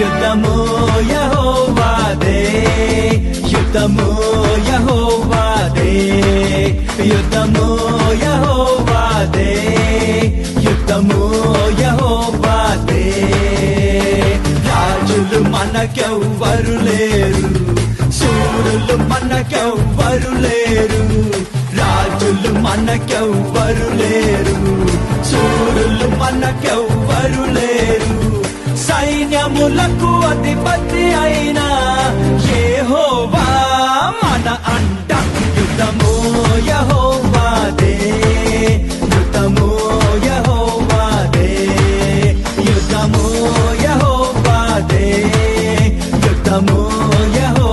యుద్ధము యహోవాదే యుద్ధము యహోవాదే యుద్ధము యహోవాదే యుద్ధము యహోవాదే రాజులు మనకెవ్వరు లేరు. సూరులు మనకెవ్వరు లేరు. రాజులు మనకెవ్వరు లేరు. సూరులు మనకెవ్వరు సైన్యములకు అధిపతి అయిన యెహోవా మన అంట. యుద్ధము యహోవాదే యుద్ధము యహోవాదే యుద్ధము యహోవాదే యహో